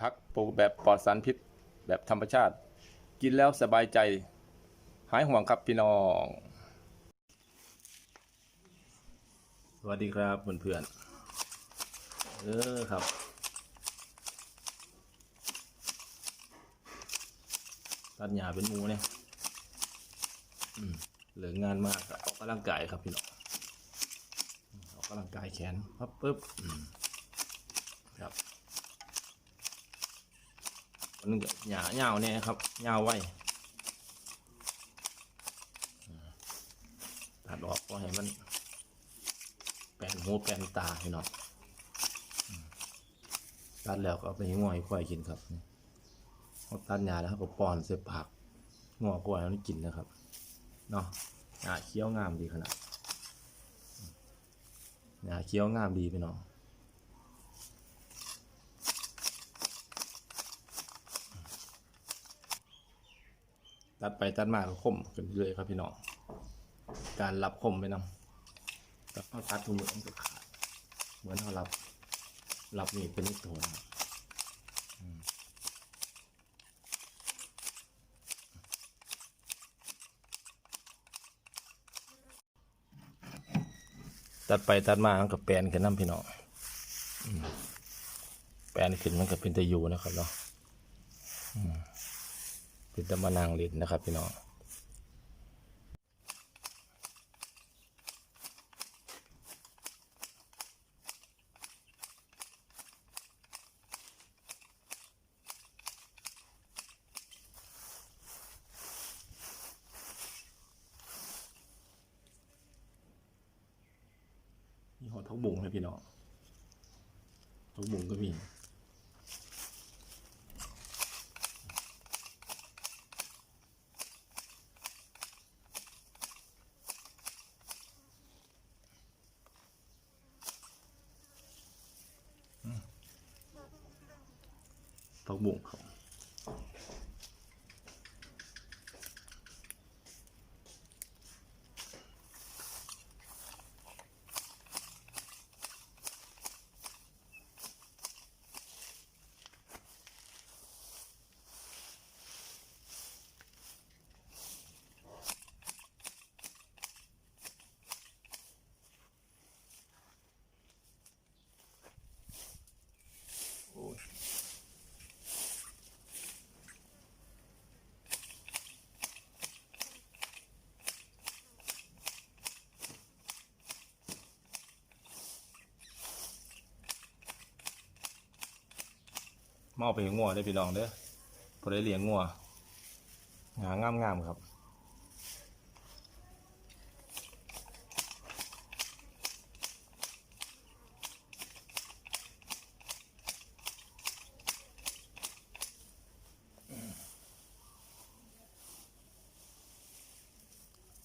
พักปลูกแบบปลอดสารพิษ แบบธรรมชาติ กินแล้วสบายใจ หายห่วงครับพี่น้อง สวัสดีครับเพื่อนๆเออครับตัดหญ้าเป็นมูเนี่ยเหลืองานมากครับออกกำลังกายครับพี่น้องอออกกำลังกายแขนปั๊บปึ๊บครับ มันหญ้าเหงาเนี่ยครับเหงาไว้ตัดออกก็ให้มัน แปลนหูแปลนตาพี่น้องอืมตัดแล้วก็เอาไปให้ง่อยควายกินครับเขาตัดหญ้าแล้วก็ป้อนเสียปากงอกล้วยมันกินนะครับเนาะหญ้าเคี้ยวงามดีขนาดหญ้าเคี้ยวงามดีพี่น้อง ตัดไปตัดมาก็คมกันเรื่อยครับพี่น้องการรับคมไปนำแล้วเอาตัดทุกมือมันก็ขาดเหมือนเรารับรับมีดเป็นลูกโถนะครับอืมตัดไปตัดมามันก็แปลนขึ้นน้ำพี่น้องแปลนขึ้นมันก็เป็นตะยูนะครับเนาะ เป็นตะมานางเลินนะครับพี่น้องมีหอดทักบุงเลยพี่น้องทักบุงก็มี มาเอาไปให้งัวได้พี่น้องเด้อพอได้เลี้ยงงัวงางามงามๆครับ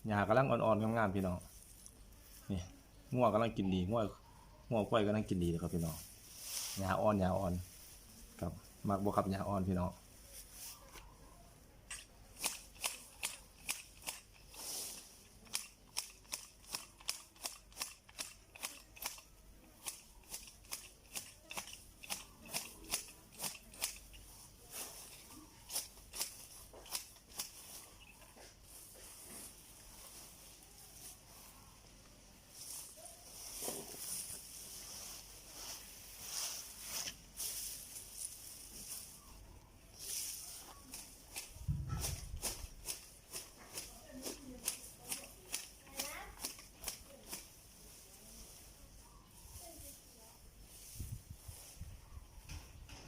หญ้ากำลังอ่อนๆงามๆพี่น้องนี่ง่วงกำลังกินดีง่วงง่วงกล้วยกำลังกินดีเลยครับพี่น้องหญ้าอ่อนหญ้าอ่อน มักบวครับยาอ่อนพี่น้อง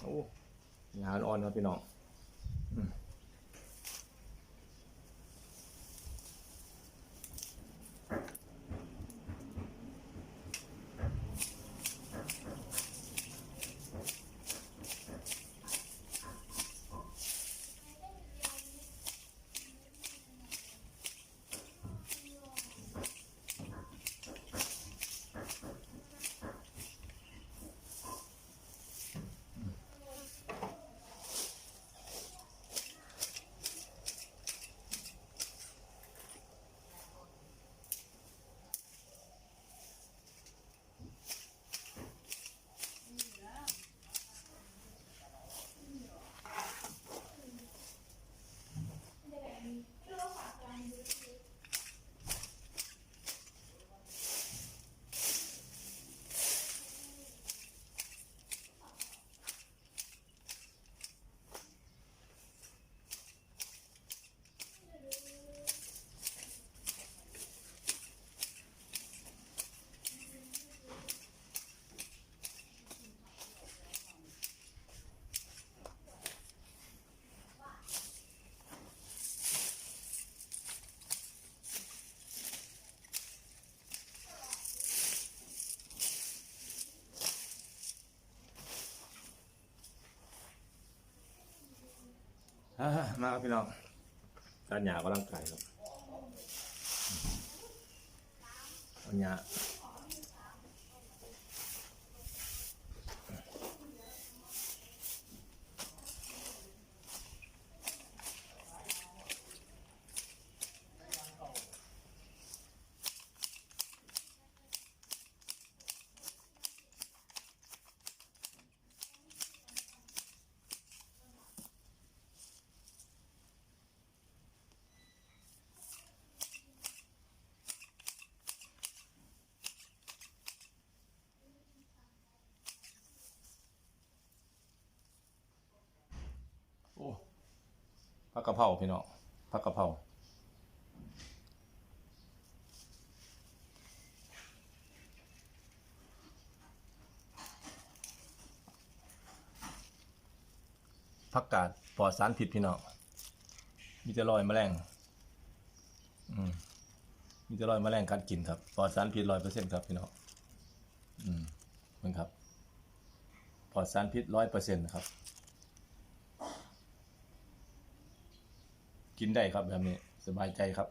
โอ้ารอ่อนครับพี่น้อง มาครับพี่น้องการหยาก็ร่างกายครับการหยา โอ้ผักกะเพราพี่น้องผักกะเพราผักกาดปลอดสารพิษพี่น้องมีแต่รอยแมลงอืมมีแต่รอยแมลงกัดกินครับปลอดสารพิษร้อยเปอร์เซ็นต์ครับพี่น้องอืมมันครับปลอดสารพิษร้อยเปอร์เซ็นต์ครับ กินได้ครับแบบนี้สบายใจครับ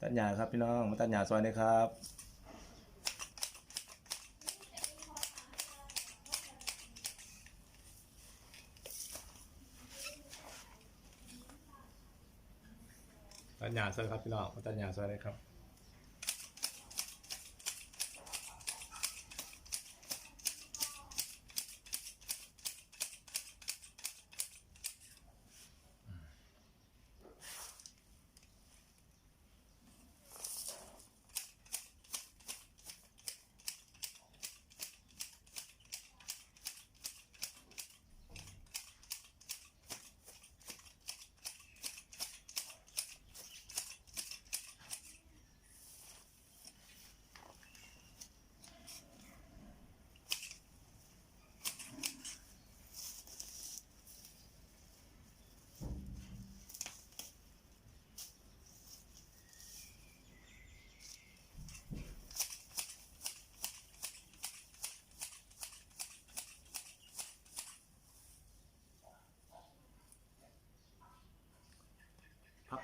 ตัดหญ้าครับพี่น้องมาตัดหญ้าซอยหนะครับตัดหญ้าซอยครับพี่น้องมาตัดหญ้าซอยเลยครับ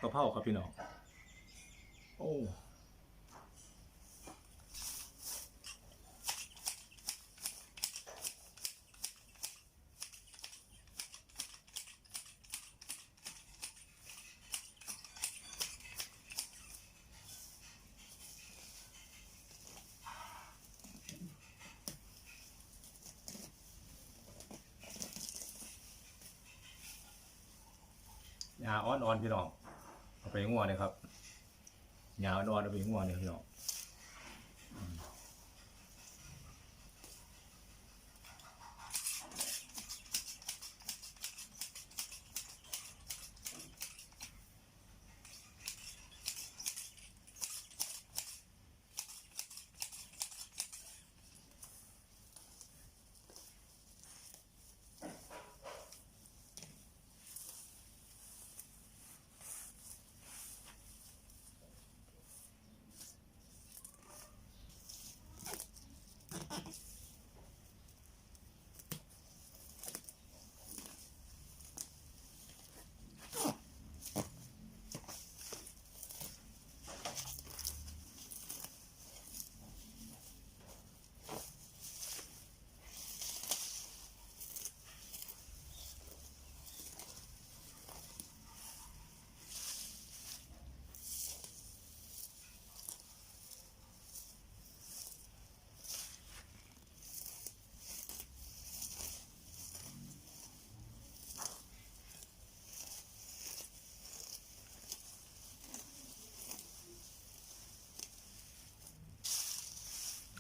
กะเพราครับพี่น้อง โอ้ยาอ่อนๆพี่น้อง ไปงัวเลยครับยาวนอนเอาไปงัวเนี่ยพี่น้อง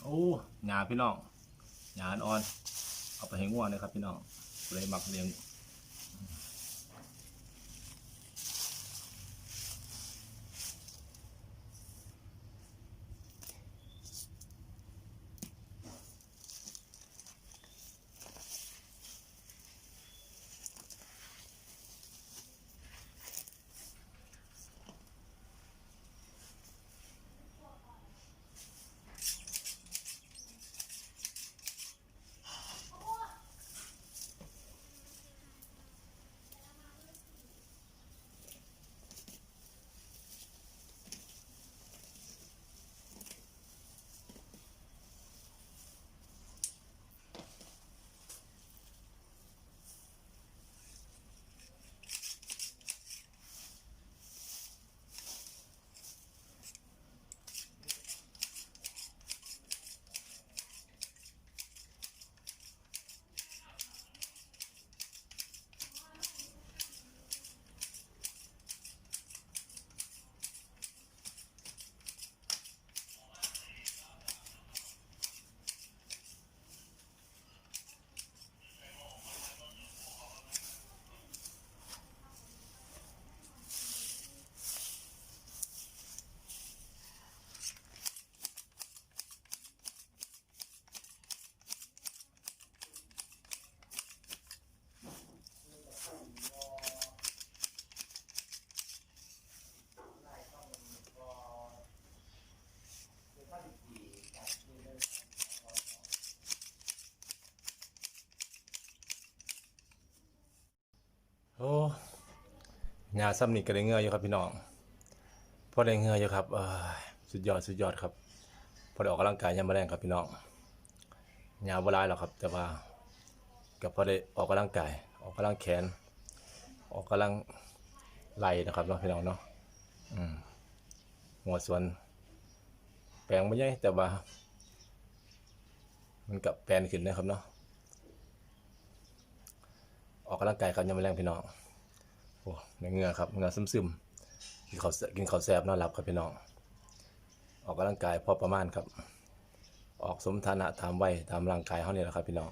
โอ้หยาพี่น้องหยาอ่อน เอาไปให้ง่วงนะครับพี่น้องเลยหมักเลี้ยง ยาซ้ำนี่ก็ได้เงืออยู่ครับพี่น้องพอได้เงืออยู่ครับสุดยอดสุดยอดครับพอได้ออกกำลังกายยามมาแรงครับพี่น้องยาบ่หลายหรอกครับ แต่ว่าก็พอได้ออกกำลังกาย ออกกำลังแขน ออกกำลังไหล่นะครับเนาะพี่น้องเนาะหัวสวน แปลงไม่ใหญ่แต่ว่า มันกับแปลนขึ้นนะครับเนาะออกกำลังกายครับยังไม่แรงพี่น้อง โอ้ในเงือครับเงือซึมๆกินข้าวกินข้าวแซ่บนอนหลับครับพี่น้อง ออกกำลังกายพอประมาณครับ ออกสมฐานะตามวัยตามร่างกายเขาเนี่ยแหละครับพี่น้อง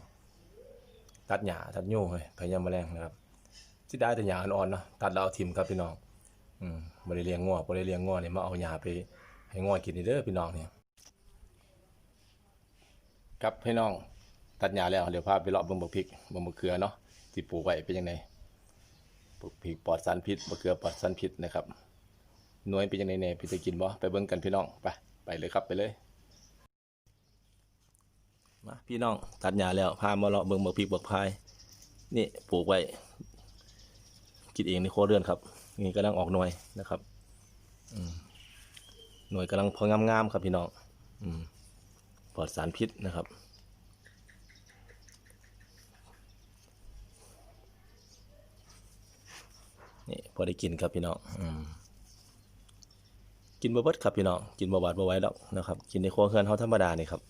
ตัดหญ้าตัดโย่เลยพยายามแมลงนะครับ ที่ได้แต่หญ้าอ่อนๆเนาะตัดแล้วเอาทิมครับพี่น้อง อืมบริเลี้ยงงัวบริเลี้ยงงัวเนี่ยมาเอาหญ้าไป ให้งัวกินนี่เด้อพี่น้องเนี่ยครับพี่น้อง ตัดหญ้าแล้วเดี๋ยวพาไปเลาะเบิ่งบักพริกเบิ่งบักเขือเนาะที่ปลูกไว้เป็นยังไง พริกปลอดสารพิษบักเขือปลอดสารพิษนะครับหน่วยเป็นยังไงแน่พี่จะกินบ่ไปเบิ่งกันพี่น้องไปไปเลยครับไปเลยมาพี่น้องตัดหญ้าแล้วพามาเลาะเบิ่งบักพริกบักพายนี่ปลูกไว้กินเองในโคเรือนครับนี่กำลังออกหน่วยนะครับอืหน่วยกำลังพองามๆครับพี่น้องอืมปลอดสารพิษนะครับ นี่พอได้กินครับพี่น้องกินบะเบิดครับพี่น้องกินบะบาดบะไว้แล้วนะครับ กินในครัวเรือนเขาธรรมดานี่ครับ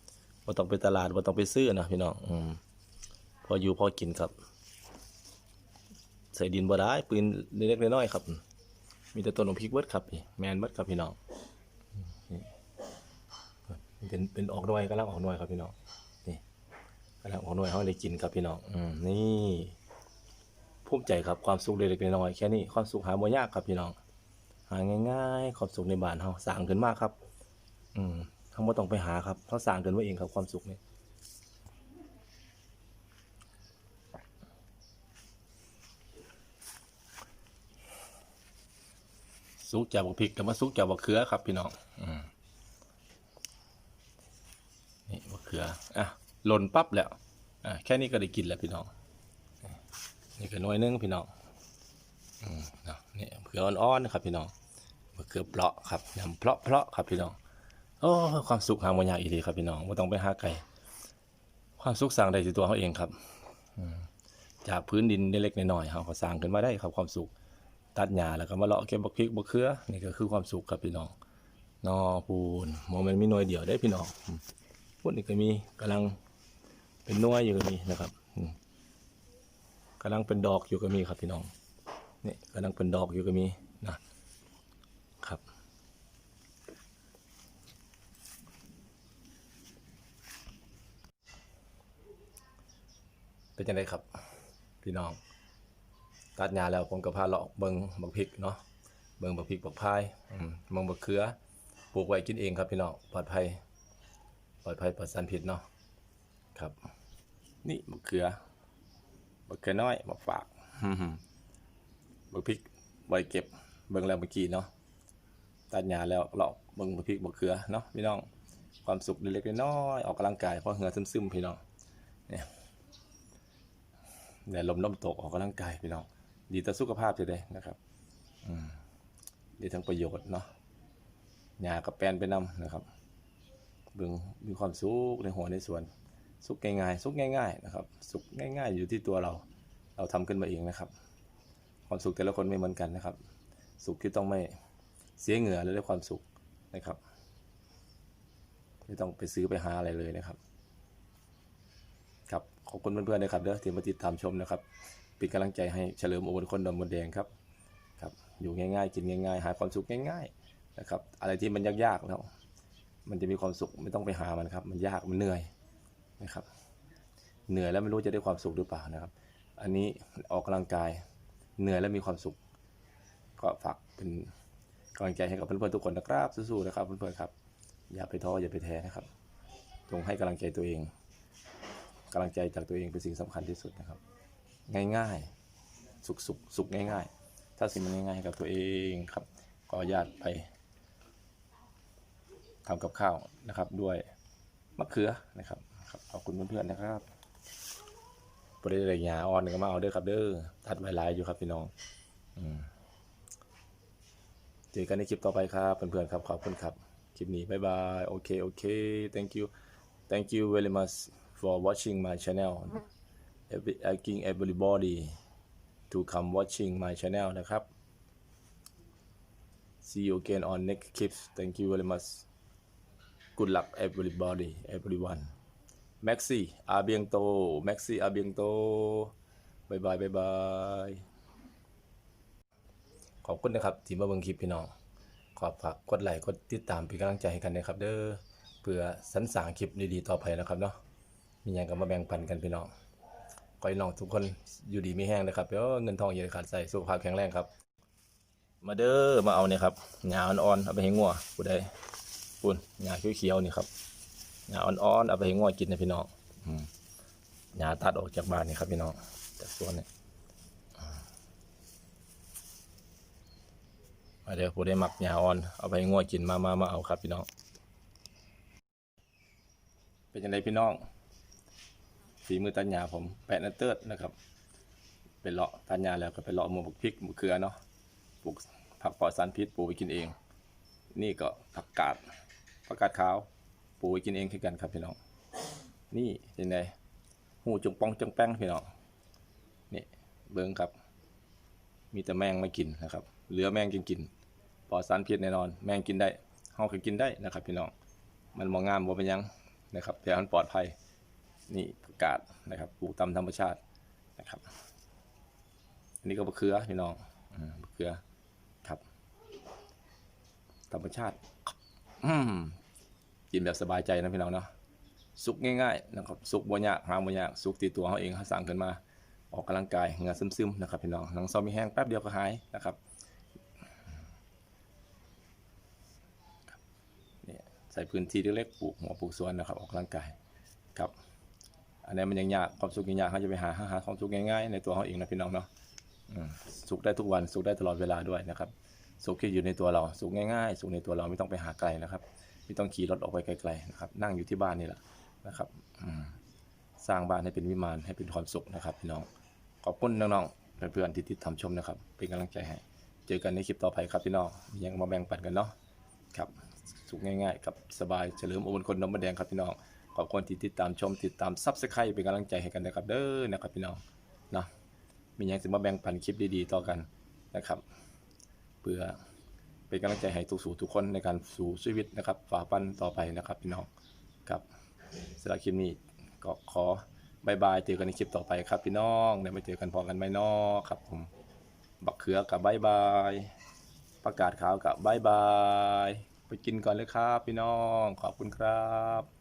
ว่าต้องไปตลาดว่าต้องไปซื้อนะพี่น้องอืมพออยู่พอกินครับ ใส่ดินบ่ได้ปืนเล็กๆน้อยๆครับ มีแต่ต้นของพริกเบิดครับนี่แมนเบิดครับพี่น้องเป็นเป็นออกหน่วยกำลังออกหน่วยครับพี่น้องนี่กำลังออกหน่วยเขาได้กินครับพี่น้องอืมนี่ ภูมิใจครับความสุขเล็กๆน้อยๆแค่นี้ความสุขหาบ่ยากครับพี่น้อง หาง่ายๆความสุขในบ้านเขาสร้างขึ้นมากครับ อืมเขาบ่ต้องไปหาครับเขาสร้างขึ้นมาเองครับความสุขนี่สุกจากบักพริกกับมาสุกจากบักเขือครับพี่น้องอืมนี่มะเขืออะหล่นปั๊บแล้วอะแค่นี้ก็ได้กินแล้วพี่น้อง นี่ก็หน้อยนึงพี่น้องอืมเนาะนี่มะเขืออ่อนๆครับพี่น้องมะเขือเปราะครับยำเพราะเพราะครับพี่น้องโอ้ความสุขหาบ่ยากอีหลีครับพี่น้องไม่ต้องไปหาไกลความสุขสร้างได้ที่ตัวเขาเองครับอืมจากพื้นดินเล็กๆน้อยๆเขาก็สร้างขึ้นมาได้ครับความสุขตัดหญ้าแล้วก็มาเลาะเก็บบักพริกบักเขือนี่ก็คือความสุขครับพี่น้องนอปูนโมเมนต์มีหน่วยเดียวได้พี่น้องพวกนี้ก็มีกำลังเป็นหน้วยอยู่ก็มีนะครับ กำลังเป็นดอกอยู่ก็มีครับพี่น้องนี่กำลังเป็นดอกอยู่ก็มีนะครับ เป็นยังไงครับ พี่น้อง ตัดหญ้าแล้วผมก็พาเลาะเบิงบักพริกเนาะเบิงบักพริกบักพายเบิงบักเขือปลูกไว้กินเองครับพี่น้องปลอดภัยปลอดภัยปลอดสารพิษเนาะครับ นี่บักเขือ บักเขือน้อยบักฝากบักพริกไว้เก็บเบิงแล้วเมื่อกี้เนาะตัดหญ้าแล้วเลาะเบิงบักพริกบักเขือเนาะพี่น้องความสุขเล็กๆน้อยๆออกกำลังกายเพราะเหงื่อซึมๆพี่น้องเนี่ยแดดลมน้ำตกออกกำลังกายพี่น้องดีต่อสุขภาพจะได้นะครับอืมดีทั้งประโยชน์เนาะหญ้ากับแปลนไปนำนะครับเบิ่งมีความสุขในหัวในสวน สุขง่ายๆสุขง่าย ๆนะครับสุขง่าย ๆ อยู่ที่ตัวเรา เราทำขึ้นมาเองนะครับ ความสุขแต่ละคนไม่เหมือนกันนะครับ สุขที่ต้องไม่เสียเหงื่อและได้ความสุขนะครับ ไม่ต้องไปซื้อไปหาอะไรเลยนะครับ ครับขอบคุณเพื่อนๆนะครับเด้อที่มาติดตามชมนะครับเป็นกำลังใจให้เฉลิมโอวนคนดำมนแดงครับครับอยู่ง่ายๆ กินง่ายๆ หาความสุขง่าย ๆนะครับ อะไรที่มันยากๆแล้วมันจะมีความสุขไม่ต้องไปหามันครับ มันยากมันเหนื่อย นะครับ เหนื่อยแล้วไม่รู้จะได้ความสุขหรือเปล่านะครับ อันนี้ออกกำลังกายเหนื่อยแล้วมีความสุข ก็ฝากเป็นกำลังใจให้กับเพื่อนๆทุกคนนะครับสู้ๆนะครับเพื่อนๆครับ อย่าไปท้ออย่าไปแท้นะครับ จงให้กำลังใจตัวเองกำลังใจจากตัวเองเป็นสิ่งสำคัญที่สุดนะครับ ง่ายๆ สุขสุขสุขง่าย ๆ ถ้าสิ่งมันง่ายๆกับตัวเองครับก็ญาตไปทำกับข้าวนะครับ ด้วยมะเขือนะครับ ครับขอบคุณเพื่อนๆนะครับบริเวณยาอ่อนก็มาเอาเด้อครับ เด้อทัดไว้หลายอยู่ครับพี่น้องอเจอกันในคลิปต่อไปครับเพื่อนๆครับขอบคุณครับคลิปนี้บ๊ายบายโอเคโอเค thank you thank you very much for watching my channel every asking everybody to come watching my channel นะครับ see you again on next clips thank you very much good luck everybody everyone Maxi อาเบียงโต Maxi อาเบียงโตบายบายบายบายขอบคุณนะครับที่มาเบิ่งคลิปพี่น้อง ขอฝากกดไลค์กดติดตามเป็นกำลังใจให้กันนะครับ เด้อเพื่อสรรสางคลิปดีๆต่อไปนะครับเนาะมีอย่างก็มาแบ่งปันกันพี่น้องขอให้น้องทุกคนอยู่ดีไมีแห้งนะครับเดี๋ยวเงินทองอย่าขาดใส่สุขภาพแข็งแรงครับ มาเด้อมาเอาเนี่ยครับหญ้าอ่อนๆเอาไปให้งัวผู้ใดปุ่นหญ้าเขียวๆนี่ครับ หญ้าอ่อนๆเอาไปให้งัวกินนะพี่น้องอืมหญ้าตัดออกจากบ้านนี่ครับพี่น้องจากสวนเนี่ยมาเดี๋ยวผู้ได้หมักหญ้าอ่อนเอาไปให้งัวกินมามามาเอาครับพี่น้อง เป็นยังไงพี่น้องฝีมือตัดหญ้าผมแปะนัตเติร์ดนะครับเป็นเลาะตัดหญ้าแล้วก็ไปเลาะหมูบักพริกหมูเขือเนาะปลูกผักปลอดสารพิษปลูกไปกินเอง นี่ก็ผักกาดผักกาดขาว ปลูกกินเองคือกันครับพี่น้อง นี่เป็นไงหูจงปองจงแป้งพี่น้องนี่เบิ้งครับ มีแต่แมงไม่กินนะครับ เหลือแมงกินกินปลอดสารพิษแน่นอน แมงกินได้เฮาก็กินได้นะครับพี่น้อง มันมองงามบ่เป็นยังนะครับแต่มันปลอดภัย นี่ประกาศนะครับ ปลูกตามธรรมชาตินะครับ อันนี้ก็มะเขือพี่น้องมมะเขือครับ ธรรมชาติ อืม กินแบบสบายใจนะพี่น้องเนาะสุกง่ายๆนะครับสุกบ่ยากหาบ่ยากสุกตีตัวเขาเองเขาสั่งขึ้นมา ออกกำลังกายเหงื่อซึมๆนะครับพี่น้องหนังซอมมีแห้งแป๊บเดียวก็หายนะครับเนี่ยใส่พื้นที่เล็กๆปลูกหัวปลูกสวนนะครับ ออกกำลังกายครับ อันนี้มันยังยากความสุขยังยากเขาจะไปหาหาหาความสุขง่ายๆในตัวเขาเองนะพี่น้องเนาะสุขได้ทุกวันสุขได้ตลอดเวลาด้วยนะครับสุขที่อยู่ในตัวเราสุขง่ายๆ สุขในตัวเราไม่ต้องไปหาไกลนะครับ ไม่ต้องขี่รถออกไปไกลๆนะครับ นั่งอยู่ที่บ้านนี่แหละนะครับสร้างบ้านให้เป็นวิมานให้เป็นความสุขนะครับพี่น้องขอบคุณน้องๆเพื่อนๆที่ติดตามชมนะครับ เป็นกำลังใจให้เจอกันในคลิปต่อไปครับพี่น้องมียังมาแบ่งปันกันเนาะครับสุขง่ายๆกับสบายเฉลิมอวันคนน้ำมันแดงครับพี่น้องขอบคุณที่ติดตามชมติดตามซับสไครต์เป็นกำลังใจให้กันนะครับ เด้อนะครับพี่น้องเนาะมียังจะมาแบ่งปันคลิปดีๆต่อกันนะครับ เพื่อ เป็นกำลังใจให้ทุกสู่ทุกคนในการสู่ชีวิตนะครับฝ่าฟันต่อไปนะครับพี่น้องครับสำหรับคลิปนี้ก็ขอบายบายเจอกันในคลิปต่อไปครับพี่น้องเดี๋ยวมาเจอกันพอกันไหมน้อครับผมบักเขือกับบายบายประกาศข่าวกับบายบายไปกินก่อนเลยครับพี่น้องขอบคุณครับ